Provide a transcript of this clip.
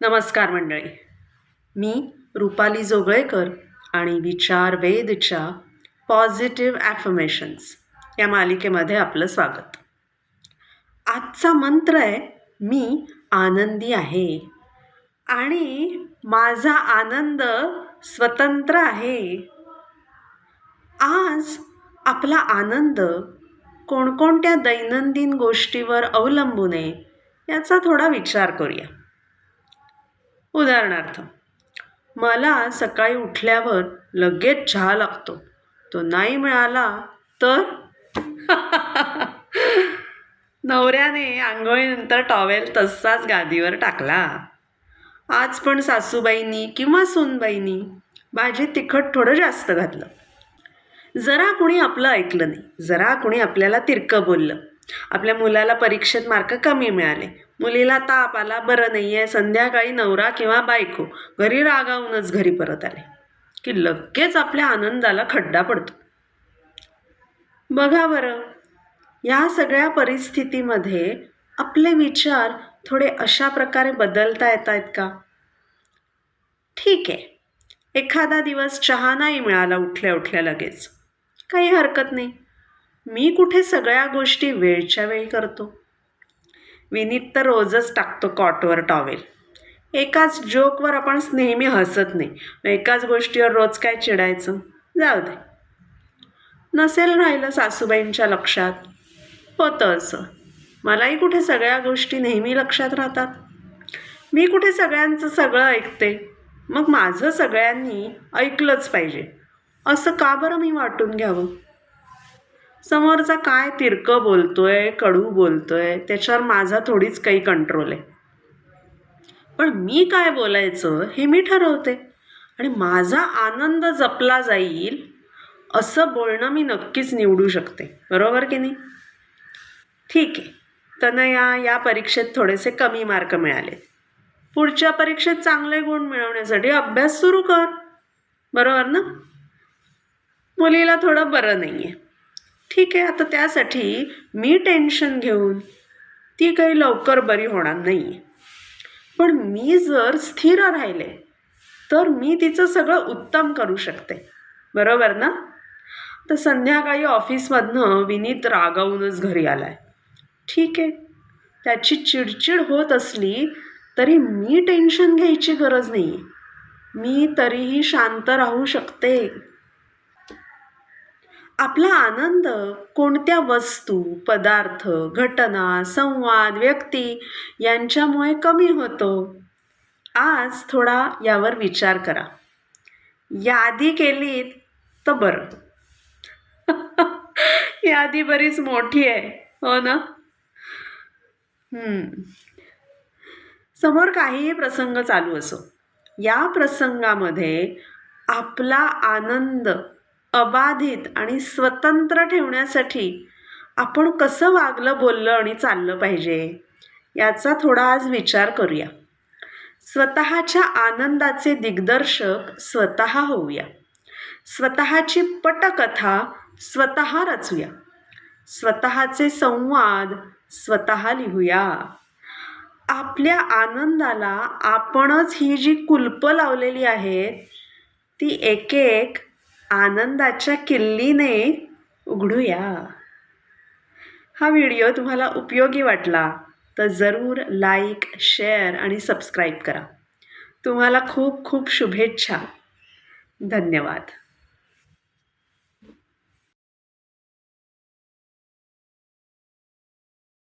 नमस्कार मंडळी. मी रुपाली जोगळेकर आणि विचार वेदच्या पॉझिटिव्ह ॲफर्मेशन्स या मालिकेमध्ये आपलं स्वागत. आजचा मंत्र आहे मी आनंदी आहे. आणि माझा आनंद स्वतंत्र आहे. आज आपला आनंद कोणकोणत्या दैनंदिन गोष्टीवर अवलंबून आहे याचा थोडा विचार करूया. उदाहरणार्थ मला सकाळी उठल्यावर लगेच चहा लागतो. तो नाही मिळाला तर? नवऱ्याने आंघोळीनंतर टॉवेल तसाच गादीवर टाकला. आज पण सासूबाईंनी किंवा सूनबाईंनी भाजी तिखट थोडं जास्त घातलं. जरा कुणी आपलं ऐकलं नाही. जरा कुणी आपल्याला तिरकं बोललं. आपल्या मुलाला परीक्षेत मार्क कमी मिळाले. मुलीला ताप आला बरं नाही आहे संध्याकाळी नवरा किंवा बायको घरी रागावूनच घरी परत आले की लगेच आपल्या आनंदाला खड्डा पडतो. बघा बरं या सगळ्या परिस्थितीमध्ये आपले विचार थोडे अशा प्रकारे बदलता येत आहेत का? ठीक आहे. एखादा दिवस चहा नाही मिळाला उठल्या उठल्या लगेच. काही हरकत नाही. मी कुठे सगळ्या गोष्टी वेळच्या वेळी करतो? विनीत तर रोजच टाकतो कॉटवर टॉवेल. एकाच जोकवर आपण नेहमी हसत नाही. एकाच गोष्टीवर रोज काय चिडायचं? जाऊ दे. नसेल राहिलं सासूबाईंच्या लक्षात. होतं असं. मलाही कुठे सगळ्या गोष्टी नेहमी लक्षात राहतात. मी कुठे सगळ्यांचं सगळं ऐकते? मग माझं सगळ्यांनी ऐकलंच पाहिजे. असं का बरं मी वाटून घ्यावं? समोरचा काय तिरकं बोलतोय कडू बोलतोय त्याच्यावर माझा थोडीच काही कंट्रोल आहे. पण मी काय बोलायचं हे मी ठरवते. आणि माझा आनंद जपला जाईल असं बोलणं मी नक्कीच निवडू शकते. बरोबर की नाही? ठीक आहे. तनया या परीक्षेत थोडेसे कमी मार्क मिळाले. पुढच्या परीक्षेत चांगले गुण मिळवण्यासाठी अभ्यास सुरू कर. बरोबर ना? मुलीला थोडं बरं नाही आहे ठीक आहे आता त्यासाठी मी टेन्शन घेऊन ती काही लवकर बरी होणार नाही पण मी जर स्थिर राहिले तर मी तिचं सगळं उत्तम करू शकते. बरोबर ना? तर संध्याकाळी ऑफिसमधनं विनीत रागावूनच घरी आला आहे ठीक आहे त्याची चिडचिड होत असली तरी मी टेन्शन घ्यायची गरज नाही मी तरीही शांत राहू शकते. आपला आनंद कोणत्या वस्तू पदार्थ घटना संवाद व्यक्ती यांच्यामुळे कमी होतो? आज थोडा यावर विचार करा. यादी केलीत तर बरं. यादी बरीच मोठी आहे हो ना? समोर काहीही प्रसंग चालू असो. या प्रसंगामध्ये आपला आनंद अबाधित आणि स्वतंत्र ठेवण्यासाठी आपण कसं वागलं बोललं आणि चाललं पाहिजे याचा थोडा आज विचार करूया. स्वतःच्या आनंदाचे दिग्दर्शक स्वतः होऊया. स्वतःची पटकथा स्वतः रचूया. स्वतःचे संवाद स्वतः लिहूया. आपल्या आनंदाला आपणच ही जी कुलपं लावलेली आहेत ती एक एक आनंदाच्या किल्लीने उघडूया. हा व्हिडिओ तुम्हाला उपयोगी वाटला तर जरूर लाईक शेअर आणि सबस्क्राईब करा. तुम्हाला खूप खूप शुभेच्छा. धन्यवाद.